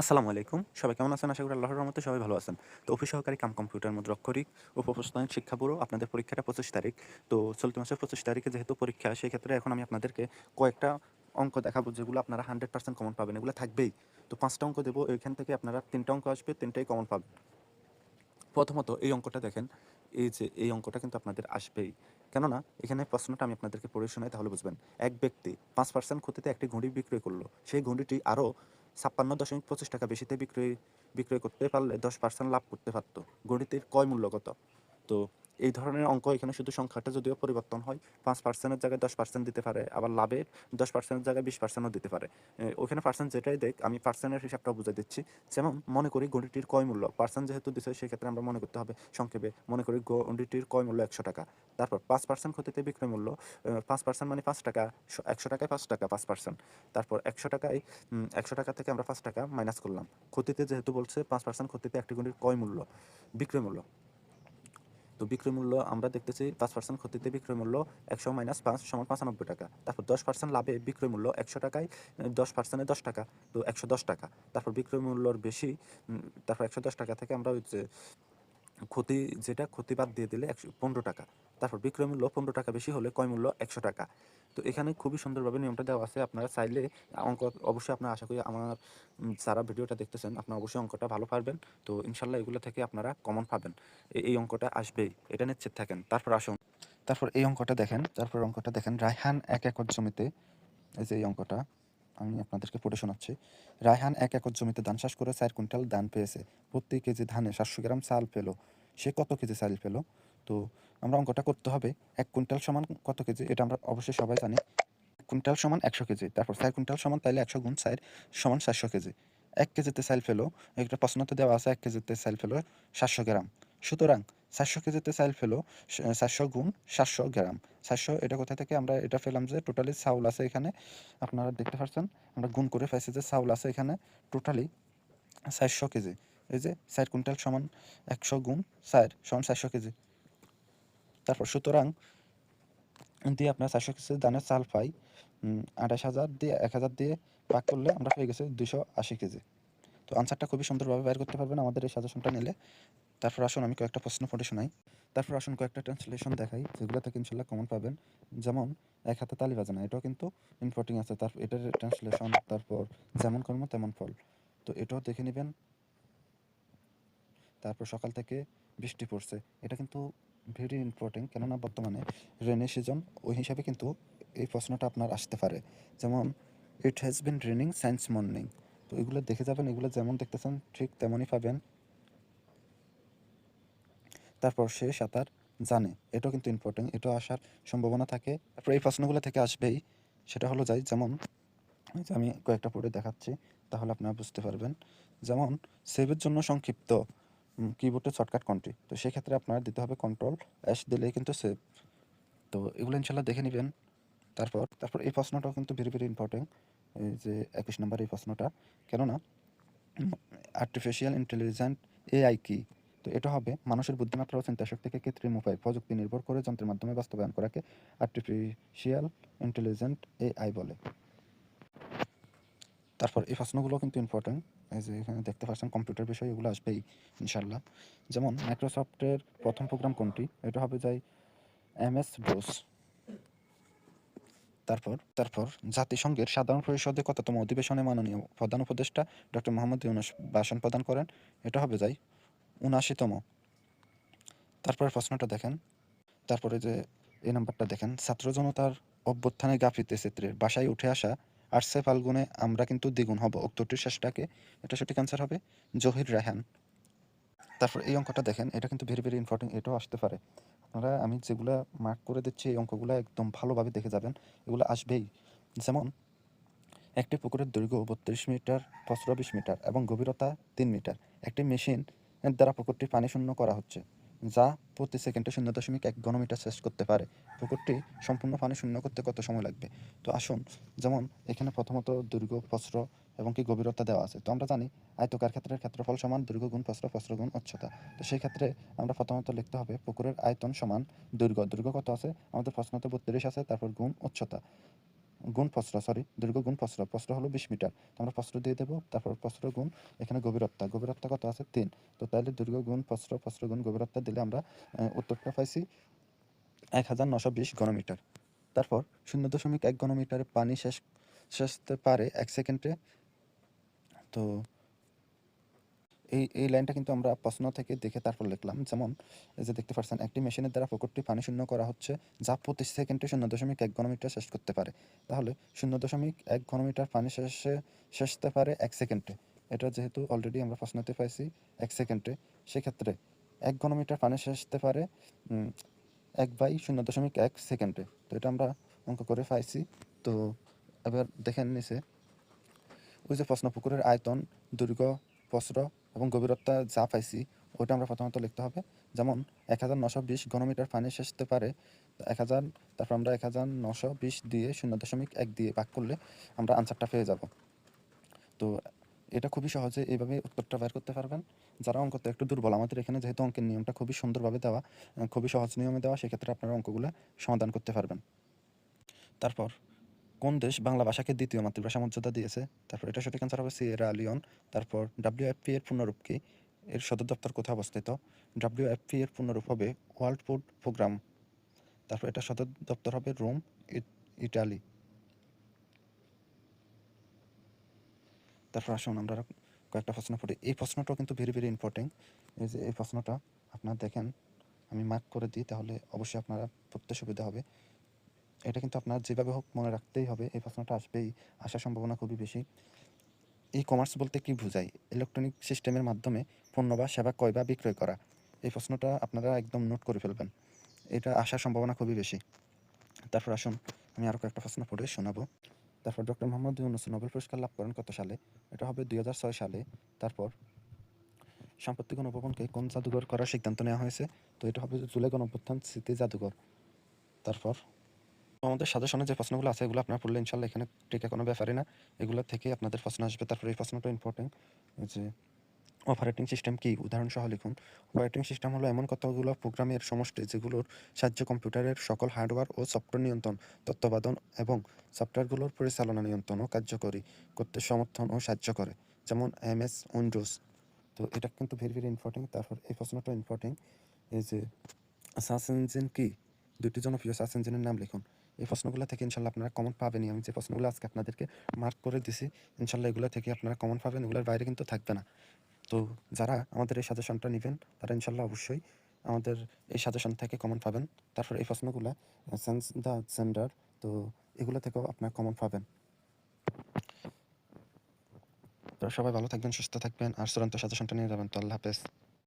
আসসালামু আলাইকুম। সবাই কেমন আছেন? আশা করি আল্লাহর রহমতে সবাই ভালো আছেন। তো অফিস সহকারী কাম কম্পিউটার মুদ্রাক্ষরিক ও প্রফেশনাল শিক্ষা ব্যুরো, আপনাদের পরীক্ষাটা পঁচিশ তারিখ। তো চলতি মাসের পঁচিশ তারিখে যেহেতু পরীক্ষা, সেই ক্ষেত্রে এখন আমি আপনাদেরকে কয়েকটা অঙ্ক দেখাবো, যেগুলো আপনারা হান্ড্রেড পার্সেন্ট কমন পাবেন। এগুলো থাকবেই। তো পাঁচটা অঙ্ক দেবো, এখান থেকে আপনারা তিনটা অঙ্ক আসবে, তিনটাই কমন পাবেন। প্রথমত এই অঙ্কটা দেখেন। এই যে এই অঙ্কটা কিন্তু আপনাদের আসবেই। কেননা, এখানে প্রশ্নটা আমি আপনাদেরকে পড়ে শোনাই, তাহলে বুঝবেন। এক ব্যক্তি পাঁচ পার্সেন্ট ক্ষতিতে একটি ঘড়ি বিক্রয় করল। সেই ঘড়িটি আরও ছাপ্পান্ন দশমিক পঁচিশ টাকা বেশিতে বিক্রয় বিক্রয় করতে পারলে দশ পার্সেন্ট লাভ করতে পারতো। গণিতের কয় মূল্যগত তো এই ধরনের অঙ্ক এখানে শুধু সংখ্যাটা যদিও পরিবর্তন হয়, পাঁচ পার্সেন্টের জায়গায় দশ পার্সেন্ট দিতে পারে, আবার লাভের দশ পার্সেন্টের জায়গায় বিশ পার্সেন্টও দিতে পারে। ওখানে পার্সেন্ট যেটাই দেখ, আমি পার্সেন্টের হিসাবটা বুঝে দিচ্ছি। যেমন মনে করি ঘড়িটির কয় মূল্য পার্সেন্ট যেহেতু দিচ্ছে সেক্ষেত্রে আমরা মনে করতে হবে সংক্ষেপে, মনে করি ঘড়িটির কয় মূল্য একশো টাকা। তারপর পাঁচ পার্সেন্ট ক্ষতিতে বিক্রয় মূল্য পাঁচ পার্সেন্ট মানে পাঁচ টাকা একশো টাকায় পাঁচ টাকা, পাঁচ পার্সেন্ট তারপর একশো টাকায় একশো টাকা থেকে আমরা পাঁচ টাকা মাইনাস করলাম। ক্ষতিতে যেহেতু বলছে, পাঁচ পার্সেন্ট ক্ষতিতে একটি ঘড়ির কয় মূল্য, বিক্রয় মূল্য। তো বিক্রয় মূল্য আমরা দেখতেছি পাঁচ পার্সেন্ট ক্ষতিতে বিক্রয় মূল্য একশো মাইনাস পাঁচ সমান পঁচানব্বই টাকা। তারপর দশ পার্সেন্ট লাভে বিক্রয় মূল্য একশো টাকায় দশ পার্সেন্টে দশ টাকা, তো একশো দশ টাকা। তারপর বিক্রয় মূল্যর বেশি তারপর একশো দশ টাকা থেকে আমরা ক্ষতি, যেটা ক্ষতি বাদ দিয়ে দিলে একশো পনেরো টাকা। তারপর বিক্রয় মূল্য পনেরো টাকা বেশি হলে কয় মূল্য একশো টাকা। তো এখানে খুবই সুন্দরভাবে নিয়মটা দেওয়া আছে। আপনারা চাইলে অঙ্ক অবশ্যই আপনারা আশা করি আমার যারা ভিডিওটা দেখতেছেন, আপনারা অবশ্যই অঙ্কটা ভালো পারবেন। তো ইনশাল্লাহ এগুলো থেকে আপনারা কমন পাবেন। এই অঙ্কটা আসবেই। এটা নিশ্চিত থাকেন। তারপর আসুন। তারপর এই অঙ্কটা দেখেন। তারপর অঙ্কটা দেখেন। রায়হান এক একর জমিতে, এই যে এই অঙ্কটা, আমি আপনাদেরকে পড়ে শোনাচ্ছি। রায়হান এক একর জমিতে ধান চাষ করে চার কুইন্টাল ধান পেয়েছে। প্রতি কেজি ধানে সাতশো গ্রাম চাল পেল। সে কত কেজি চাল পেল? তো আমরা অঙ্কটা করতে হবে এক কুইন্টাল সমান কত কেজি? এটা আমরা অবশ্যই সবাই জানি। এক কুইন্টাল সমান একশো কেজি। তারপর চার কুইন্টাল সমান তাইলে একশো গুণ চার সমান সাতশো কেজি। এক কেজিতে চাল ফেলো, একটা প্রশ্নতে দেওয়া আছে, এক কেজিতে চাল ফেলো সাতশো গ্রাম। সুতরাং চারশো কেজিতে চাল ফেলো চারশো গুণ সাতশো গ্রাম। চারশো এটা কোথা থেকে? আমরা এটা ফেলাম যে টোটালি চাউল আছে এখানে। আপনারা দেখতে পাচ্ছেন আমরা গুণ করে পাইছি যে চাউল আছে এখানে টোটালি চারশো কেজি। এই যে চার কুইন্টাল সমান একশো গুণ চার সমান চারশো কেজি। তারপর সুতরাং দিয়ে আপনার চারশো কেজি ধানের চাল পাই আঠাশ হাজার দিয়ে এক হাজার দিয়ে ভাগ করলে আমরা পেয়ে গেছি দুশো আশি কেজি। তো আনসারটা খুবই সুন্দরভাবে বের করতে পারবেন আমাদের এই সাজেশনটা নিলে। তারপর আসুন আমি কয়েকটা প্রশ্ন পড়ে শোনাই। তারপর আসুন কয়েকটা ট্রান্সলেশন দেখাই যেগুলো থেকে ইনশাল্লাহ কমন পাবেন। যেমন এক হাতে তালি বাজানো, এটাও কিন্তু ইম্পর্টিং আছে। তারপর এটার ট্রান্সলেশন, তারপর যেমন কর্ম তেমন ফল। তো এটাও দেখে নেবেন। তারপর সকাল থেকে বৃষ্টি পড়ছে। এটা কিন্তু ভেরি ইম্পর্টেন্ট কেননা বর্তমানে রেনি সিজন ওই হিসাবে কিন্তু এই প্রশ্নটা আপনার আসতে পারে। যেমন it has been raining since morning তো এগুলো দেখে যাবেন, এগুলো যেমন দেখতেছেন, ঠিক তেমনই পাবেন। তারপর সে সাঁতার জানে। এটাও কিন্তু ইম্পর্টেন্ট এটাও আসার সম্ভাবনা থাকে। তারপর এই প্রশ্নগুলো থেকে আসবেই। সেটা হলো যাই, যেমন আমি কয়েকটা পড়ে দেখাচ্ছি, তাহলে আপনারা বুঝতে পারবেন। যেমন সেভের জন্য সংক্ষিপ্ত। কিবোর্ডের শর্টকাট কন্ট্রি তো সেক্ষেত্রে আপনার দিতে হবে কন্ট্রোল অ্যাশ দিলেই কিন্তু সেভ তো এগুলো ইনশাল্লাহ দেখে নেবেন। তারপর তারপর এই প্রশ্নটাও কিন্তু ভেরি ভেরি ইম্পর্টেন্ট এই যে একুশ নম্বর এই প্রশ্নটা। কেননা আর্টিফিশিয়াল ইন্টেলিজেন্ট এআই কি? তো এটা হবে মানুষের বুদ্ধিমাত্রা ও চিন্তাশক্তিকে কৃত্রিম উপায়, প্রযুক্তি নির্ভর করে যন্ত্রের মাধ্যমে বাস্তবায়ন করাকে আর্টিফিশিয়াল ইন্টেলিজেন্ট এআই বলে। তারপর এই প্রশ্নগুলো কিন্তু ইম্পর্টেন্ট যে এখানে দেখতে পাচ্ছেন কম্পিউটার বিষয়, এগুলো আসবেই ইনশাল্লাহ যেমন মাইক্রোসফটের প্রথম প্রোগ্রাম কোনটি? এটা হবে যাই এম এস ডোস তারপর তারপর জাতিসংঘের সাধারণ পরিষদে কততম অধিবেশনে মাননীয় প্রধান উপদেষ্টা ডক্টর মোহাম্মদ ইউনুস ভাষণ প্রদান করেন? এটা হবে যাই উনআশিতম। তারপরে প্রশ্নটা দেখেন। তারপরে যে এই নাম্বারটা দেখেন, ছাত্র জনতার অভ্যুত্থানে গাফিতে চিত্রের বাসায় উঠে আসা আর্টসে ফাল্গুনে আমরা কিন্তু দ্বিগুণ হব। উত্তরটির শেষটাকে, এটা সঠিক অ্যান্সার হবে জহির রায়হান তারপর এই অঙ্কটা দেখেন, এটা কিন্তু ভেরি ভেরি ইম্পর্টেন্ট এটাও আসতে পারে। আপনারা, আমি যেগুলা মার্ক করে দিচ্ছি, এই অঙ্কগুলো একদম ভালোভাবে দেখে যাবেন, এগুলো আসবেই। যেমন, একটি পুকুরের দৈর্ঘ্য বত্রিশ মিটার বিশ মিটার এবং গভীরতা তিন মিটার। একটি মেশিন এর দ্বারা পুকুরটি পানি শূন্য করা হচ্ছে। যা প্রতি সেকেন্ডে শূন্য দশমিক এক ঘনমিটার শেষ করতে পারে। পুকুরটি সম্পূর্ণ পানি শূন্য করতে কত সময় লাগবে? তো আসুন, যেমন এখানে প্রথমত দৈর্ঘ্য প্রস্থ এবং কি গভীরতা দেওয়া আছে। তো আমরা জানি আয়তকার ক্ষেত্রের ক্ষেত্রফল সমান দৈর্ঘ্য গুণ প্রস্থ প্রস্থ গুণ উচ্চতা। তো সেই ক্ষেত্রে আমরা প্রথমত লিখতে হবে পুকুরের আয়তন সমান দৈর্ঘ্য দৈর্ঘ্য কত আছে? আমাদের প্রশ্নতে বত্রিশ আছে, তারপর গুণ উচ্চতা। গুণ প্রস্থ সরি দৈর্ঘ্য গুণ প্রস্থ প্রস্থ হলো বিশ মিটার। তো আমরা প্রস্থ দিয়ে দেবো, তারপর প্রস্থ গুণ, এখানে গভীরত্বা গভীরতা কত আছে? তিন। তো তাহলে দৈর্ঘ্য গুণ প্রস্থ প্রস্থ গুণ গভীরতা দিলে আমরা উত্তরটা পাইছি এক হাজার নশো বিশ ঘনমিটার। তারপর শূন্য দশমিক এক ঘনমিটারে পানি শেষ, শেষতে পারে এক সেকেন্ডে। তো এই এই লাইনটা কিন্তু আমরা প্রশ্ন থেকে দেখে তারপর লিখলাম। যেমন যে দেখতে পাচ্ছেন একটি মেশিনের দ্বারা পুকুরটি পানি শূন্য করা হচ্ছে, যা প্রতি সেকেন্ডে শূন্য দশমিক এক ঘনমিটার শেষ করতে পারে। তাহলে শূন্য দশমিক এক ঘনমিটার পানি শেষে, শেষতে পারে এক সেকেন্ডে। এটা যেহেতু অলরেডি আমরা প্রশ্নতে পাইছি, এক সেকেন্ডে। সেক্ষেত্রে এক ঘনমিটার পানি শেষতে পারে এক বাই শূন্য দশমিক এক সেকেন্ডে। তো এটা আমরা অঙ্ক করে পাইছি। তো এবার দেখেন নিচে, ওই যে প্রশ্ন, পুকুরের আয়তন দৈর্ঘ্য প্রস্র এবং গভীরতা যা পাইছি, ওইটা আমরা প্রথমত লিখতে হবে। যেমন এক হাজার নশো বিশ ঘনমিটার পানি শেষতে পারে এক হাজার তারপর আমরা এক হাজার নশো বিশ দিয়ে শূন্য দশমিক এক দিয়ে ভাগ করলে আমরা আনসারটা পেয়ে যাব। তো এটা খুবই সহজে এইভাবে উত্তরটা বের করতে পারবেন। যারা অঙ্কতে একটু দুর্বল, আমাদের এখানে যেহেতু অঙ্কের নিয়মটা খুবই সুন্দরভাবে দেওয়া, খুবই সহজ নিয়মে দেওয়া, সেক্ষেত্রে আপনারা অঙ্কগুলো সমাধান করতে পারবেন। তারপর কোন দেশ বাংলা ভাষাকে দ্বিতীয় মাতৃভাষা মর্যাদা দিয়েছে? তারপর এটা সঠিক আনসার হবে সিয়েরা লিওন তারপর ডাব্লিউএফপি এর পূর্ণরূপ কি? এর সদর দপ্তর কোথায় অবস্থিত? ডাব্লিউ ডাব্লিউএফপি এর পূর্ণরূপ হবে ওয়ার্ল্ড ফুড প্রোগ্রাম তারপর এটা সদর দপ্তর হবে রোম ইট- ইটালি তারপর আসুন আমরা কয়েকটা প্রশ্ন পড়ি। এই প্রশ্নটাও কিন্তু ভেরি ভেরি ইম্পর্টেন্ট এই যে এই প্রশ্নটা আপনারা দেখেন, আমি মার্ক করে দিই, তাহলে অবশ্যই আপনারা পড়তে সুবিধা হবে। এটা কিন্তু আপনার যেভাবে হোক মনে রাখতেই হবে, এই প্রশ্নটা আসবেই, আসার সম্ভাবনা খুবই বেশি। ই কমার্স বলতে কি বোঝায় ইলেকট্রনিক সিস্টেমের মাধ্যমে পণ্য বা সেবা ক্রয় বা বিক্রয় করা। এই প্রশ্নটা আপনারা একদম নোট করে ফেলবেন। এটা আসার সম্ভাবনা খুবই বেশি। তারপর আসুন, আমি আরও কয়েকটা প্রশ্ন পড়ে শোনাবো। তারপর ডক্টর মোহাম্মদ ইউনুস নোবেল পুরস্কার লাভ করেন কত সালে? এটা হবে দুই হাজার ছয় সালে। তারপর, সাম্প্রতিক গণভবনকে কোন জাদুঘর করার সিদ্ধান্ত নেওয়া হয়েছে? তো এটা হবে জুলাই গণঅভ্যুত্থান স্মৃতি জাদুঘর। তারপর আমাদের সাজেশনে যে প্রশ্নগুলো আছে, এগুলো আপনার পড়লে ইনশাল্লাহ এখানে টিকা কোনো ব্যাপারই না। এগুলো থেকে আপনাদের প্রশ্ন আসবে। তারপরে এই প্রশ্নটা ইম্পর্টেন্ট যে অপারেটিং সিস্টেম কী? উদাহরণ সহ লিখুন। অপারেটিং সিস্টেম হলো এমন কতগুলো প্রোগ্রামের সমষ্টি যেগুলোর সাহায্যে কম্পিউটারের সকল হার্ডওয়্যার ও সফটওয়্যার নিয়ন্ত্রণ, তত্ত্বাবধান এবং সফটওয়্যারগুলোর পরিচালনা নিয়ন্ত্রণ ও কার্যকরী করতে সমর্থন ও সাহায্য করে, যেমন এমএস উইন্ডোজ তো এটা কিন্তু ভেরি ভেরি ইম্পর্টেন্ট তারপর এই প্রশ্নটা ইম্পর্টেন্ট এই যে সার্চ ইঞ্জিন কি? দুটি জনপ্রিয় সার্চ ইঞ্জিনের নাম লিখুন। এই প্রশ্নগুলো থেকে ইনশাল্লাহ আপনারা কমন পাবেনই। আমি যে প্রশ্নগুলো আজকে আপনাদেরকে মার্ক করে দিছি, ইনশাল্লাহ এগুলো থেকে আপনারা কমন পাবেন, এগুলোর বাইরে কিন্তু থাকবে না। তো যারা আমাদের এই সাজেশনটা নেবেন, তারা ইনশাল্লাহ অবশ্যই আমাদের এই সাজেশন থেকে কমন পাবেন। তারপর এই প্রশ্নগুলো সেন্স দ্য জেন্ডার তো এগুলো থেকেও আপনারা কমন পাবেন। সবাই ভালো থাকবেন, সুস্থ থাকবেন, আর চূড়ান্ত সাজেশনটা নিয়ে যাবেন। তো আল্লাহ হাফেজ।